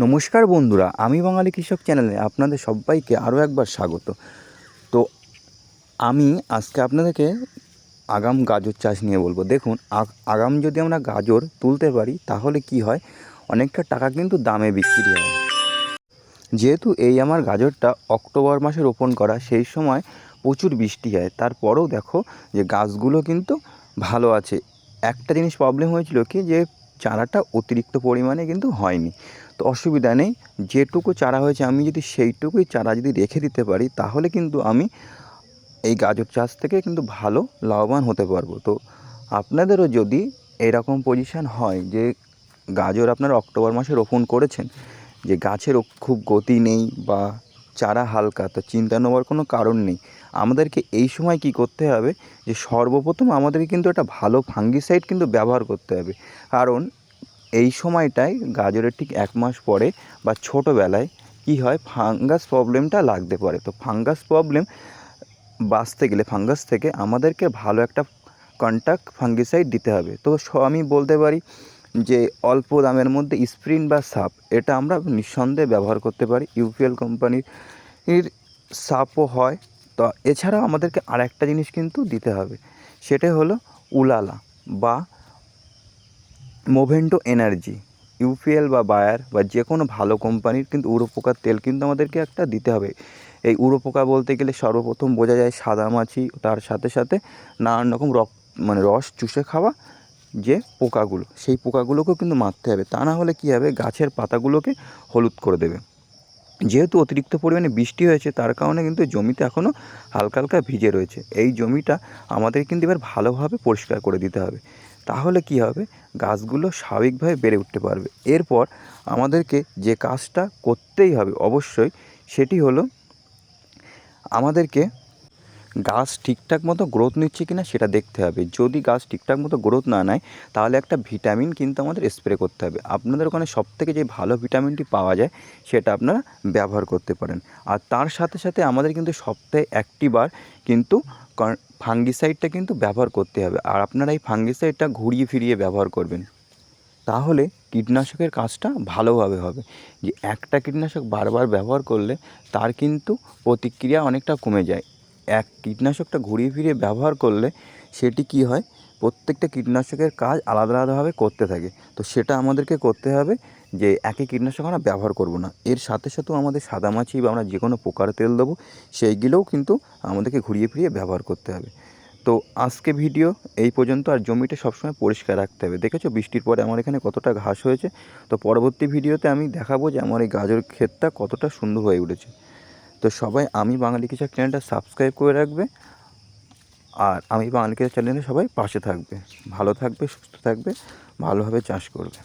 নমস্কার বন্ধুরা, আমি বাঙালি কৃষক চ্যানেলে আপনাদের সবাইকে আরও একবার স্বাগত। তো আমি আজকে আপনাদেরকে আগাম গাজর চাষ নিয়ে বলব। দেখুন, আগ- আগাম যদি আমরা গাজর তুলতে পারি, তাহলে কি হয়? অনেকটা টাকা কিন্তু দামে বিক্রি হয়। যেহেতু এই আমার গাজরটা অক্টোবর মাসে রোপণ করা, সেই সময় প্রচুর বৃষ্টি হয়। তারপরেও দেখো যে গাছগুলো কিন্তু ভালো আছে। একটা জিনিস প্রবলেম হয়েছিল কি? যে চারাটা অতিরিক্ত পরিমাণে কিন্তু হয়নি। তো অসুবিধা নেই। যেটুকু চারা হয়েছে, আমি যদি সেইটুকুই চারা যদি রেখে দিতে পারি, তাহলে কিন্তু আমি এই গাজর চাষ থেকে কিন্তু ভালো লাভবান হতে পারব। তো আপনাদেরও যদি এরকম পজিশান হয় যে গাজর আপনারা অক্টোবর মাসে রোপণ করেছেন, যে গাছের খুব গতি নেই বা চারা হালকা, তো চিন্তা নেওয়ার কোনো কারণ নেই। আমাদেরকে এই সময় কি করতে হবে, যে সর্বপ্রথম আমাদেরকে কিন্তু একটা ভালো ফাঙ্গিসাইড কিন্তু ব্যবহার করতে হবে। কারণ এই সময়টায় গাজরের ঠিক এক মাস পরে বা ছোটোবেলায় কি হয়? ফাঙ্গাস প্রবলেমটা লাগতে পারে। তো ফাঙ্গাস প্রবলেম বাঁচতে গেলে, ফাঙ্গাস থেকে আমাদেরকে ভালো একটা কন্ট্যাক্ট ফাঙ্গিসাইড দিতে হবে। তো আমি বলতে পারি যে অল্প দামের মধ্যে স্প্রিন বা সাপ, এটা আমরা নিঃসন্দেহে ব্যবহার করতে পারি। ইউপিএল কোম্পানির সাপও হয়। তো এছাড়াও আমাদেরকে আর একটা জিনিস কিন্তু দিতে হবে। সেটা হলো উলালা বা মোভেন্টো এনার্জি ইউপিএল বা বায়ার বা যে কোনো ভালো কোম্পানির কিন্তু উড়োপোকার তেল কিন্তু আমাদেরকে একটা দিতে হবে। এই উড়োপোকা বলতে গেলে সর্বপ্রথম বোঝা যায় সাদা মাছি, তার সাথে সাথে নানান রকম রক মানে রস চুষে খাওয়া যে পোকাগুলো, সেই পোকাগুলোকেও কিন্তু মারতে হবে। তা না হলে কী হবে? গাছের পাতাগুলোকে হলুদ করে দেবে। যেহেতু অতিরিক্ত পরিমাণে বৃষ্টি হয়েছে, তার কারণে কিন্তু জমিতে এখনও হালকা হালকা ভিজে রয়েছে। এই জমিটা আমাদের কিন্তু এবার ভালোভাবে পরিষ্কার করে দিতে হবে। তাহলে কি হবে? গাছগুলো স্বাভাবিকভাবে বেড়ে উঠতে পারবে। এরপর আমাদেরকে যে কাজটা করতেই হবে অবশ্যই সেটি হলো আমাদেরকে গাছ ঠিকঠাক মতো গ্রোথ নিচ্ছে কি না সেটা দেখতে হবে। যদি গাছ ঠিকঠাক মতো গ্রোথ না নেয়, তাহলে একটা ভিটামিন কিন্তু আমাদের স্প্রে করতে হবে। আপনাদের ওখানে সবথেকে যে ভালো ভিটামিনটি পাওয়া যায়, সেটা আপনারা ব্যবহার করতে পারেন। আর তার সাথে সাথে আমাদের কিন্তু সপ্তাহে একটি বার কিন্তু ফাঙ্গিসাইডটা কিন্তু ব্যবহার করতে হবে। আর আপনারা এই ফাঙ্গিসাইডটা ঘুরিয়ে ফিরিয়ে ব্যবহার করবেন। তাহলে কীটনাশকের কাজটা ভালোভাবে হবে। যে একটা কীটনাশক বারবার ব্যবহার করলে তার কিন্তু প্রতিক্রিয়া অনেকটা কমে যায়। এক কীটনাশকটা ঘুরিয়ে ফিরিয়ে ব্যবহার করলে সেটি কি হয়? প্রত্যেকটা কীটনাশকের কাজ আলাদা আলাদাভাবে করতে থাকে। তো সেটা আমাদেরকে করতে হবে যে একই কীটনাশক আমরা ব্যবহার করব না। এর সাথে সাথেও আমাদের সাদামাছি বা আমরা যে কোনো পোকার তেল দেবো, সেইগুলোও কিন্তু আমাদেরকে ঘুরিয়ে ফিরিয়ে ব্যবহার করতে হবে। তো আজকে ভিডিও এই পর্যন্ত। আর জমিটা সবসময় পরিষ্কার রাখতে হবে। দেখেছ? বৃষ্টির পরে আমার এখানে কতটা ঘাস হয়েছে। তো পরবর্তী ভিডিওতে আমি দেখাবো যে আমার এই গাজর ক্ষেতটা কতটা সুন্দর হয়ে উঠেছে। তো সবাই আমি বাঙালি কিচার চ্যানেলটা সাবস্ক্রাইব করে রাখবে আর আমি বাঙালি কিচার চ্যানেলে সবাই পাশে থাকবে। ভালো থাকবে, সুস্থ থাকবে, ভালোভাবে চাষ করবে।